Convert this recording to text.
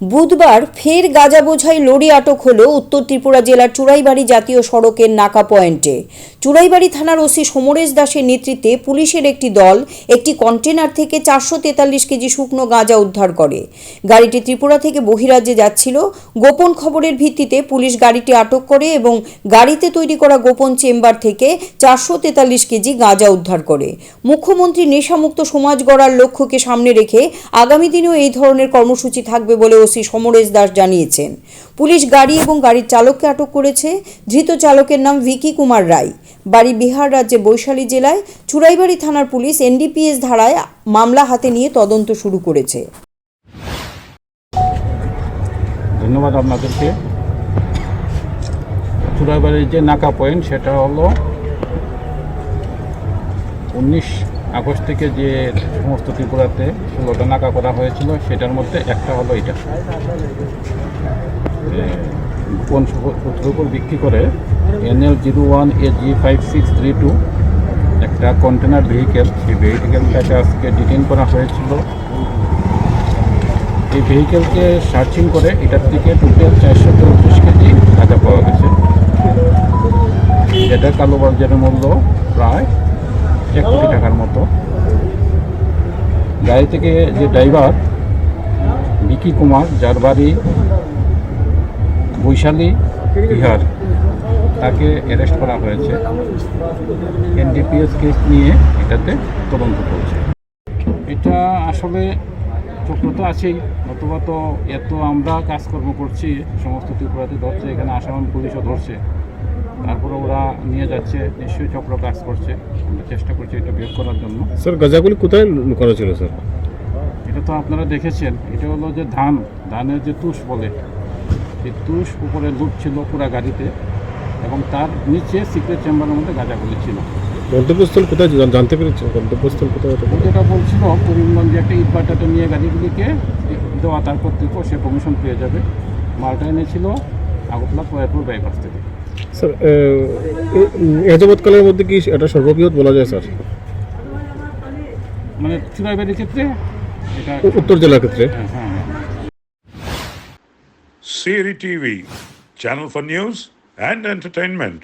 বুধবার ফের গাঁজা বোঝাই লরি আটক হলো উত্তর ত্রিপুরা জেলার চুড়াইবাড়ি জাতীয় সড়কের নাকা পয়েন্টে। চুড়াইবাড়ি থানার ওসি সমরেশ দাসের নেতৃত্বে পুলিশের একটি দল একটি কন্টেনার থেকে চারশো তেতাল্লিশ কেজি শুকনো গাঁজা উদ্ধার করে। গাড়িটি ত্রিপুরা থেকে বহিরাজ্যে যাচ্ছিল। গোপন খবরের ভিত্তিতে পুলিশ গাড়িটি আটক করে এবং গাড়িতে তৈরি করা গোপন চেম্বার থেকে চারশো তেতাল্লিশ কেজি গাঁজা উদ্ধার করে। মুখ্যমন্ত্রী নেশামুক্ত সমাজ গড়ার লক্ষ্যকে সামনে রেখে আগামী দিনেও এই ধরনের কর্মসূচি থাকবে বলে ওসি সমরেশ দাস জানিয়েছেন। পুলিশ গাড়ি এবং গাড়ির চালককে আটক করেছে। ধৃত চালকের নাম ভিকি কুমার রায়। বাড়ি বিহার রাজ্যে বৈশালী জেলায় চুড়াইবাড়ি থানার পুলিশ এনডিপিএস ধারায় মামলা হাতে নিয়ে তদন্ত শুরু করেছে। ধন্যবাদ আপনাদেরকে। চুড়াইবাড়ির যে নাকা পয়েন্ট, সেটা হলো উনিশ আগস্ট থেকে যে সমস্ত ত্রিপুরাতে ষোলোটা নাকা করা হয়েছিল, সেটার মধ্যে একটা হলো এটা। সূত্রের উপর ভিত্তি করে NL zero one A G five six three two, একটা কন্টেনার ভেহিকেল। সেই ভেহিকেলটাকে আজকে ডিটেন করা হয়েছিল, এই ভেহিকেলকে সার্চিং করে এটার থেকে টোটাল চারশো চৌত্রিশ কেজি গাঁজা পাওয়া গেছে। যেটা কালোবাজারের মূল্য প্রায় এক কোটি টাকার মতো। গাড়ি থেকে যে ড্রাইভার বিকি কুমার, যার বাড়ি বৈশালী বিহার। তাকে অ্যারেস্ট করা হয়েছে। এনডিপিএস কেস নিয়ে এটাতে তদন্ত করছে এটা আসলে চক্র তো আছেই। অথবা তো এত আমরা কাজকর্ম করছি সমস্ত ত্রিপুরাতে ধরছে এখানে আসাম পুলিশও ধরছে। তারপরে ওরা নিয়ে যাচ্ছে নিশ্চয়ই চক্র কাজ করছে। আমরা চেষ্টা করছি এটা বের করার জন্য। স্যার গাঁজাগুলি কোথায় লুকানো ছিল স্যার? এটা তো আপনারা দেখেছেন। এটা হলো যে ধান ধানের যে তুষ বলে তুষ উপরে লুট ছিল পুরা গাড়িতে এবং তার নিচে সিক্রেট চেম্বারের মধ্যে গাঁজাগুলি ছিল। গন্তব্যস্থল কোথায় জান- জানতে পেরেছেন? গন্তব্যস্থল কোথায় যেটা বলছিল করিমগঞ্জে একটা ইটভাটাটা নিয়ে গাড়িগুলিকে দেওয়া তার কর্তৃপক্ষ সে কমিশন পেয়ে যাবে। মালটা এনেছিল আগরতলা প্রয়ারপুর বাইপাস থেকে। স্যার এ, এ- এ মধ্যে কি এটা সর্ববৃহৎ বলা যায় স্যার? মানে চুরাইবাড়ির ক্ষেত্রে? এটা উত্তর জেলার ক্ষেত্রে? হ্যাঁ। Siri TV, channel for news and entertainment.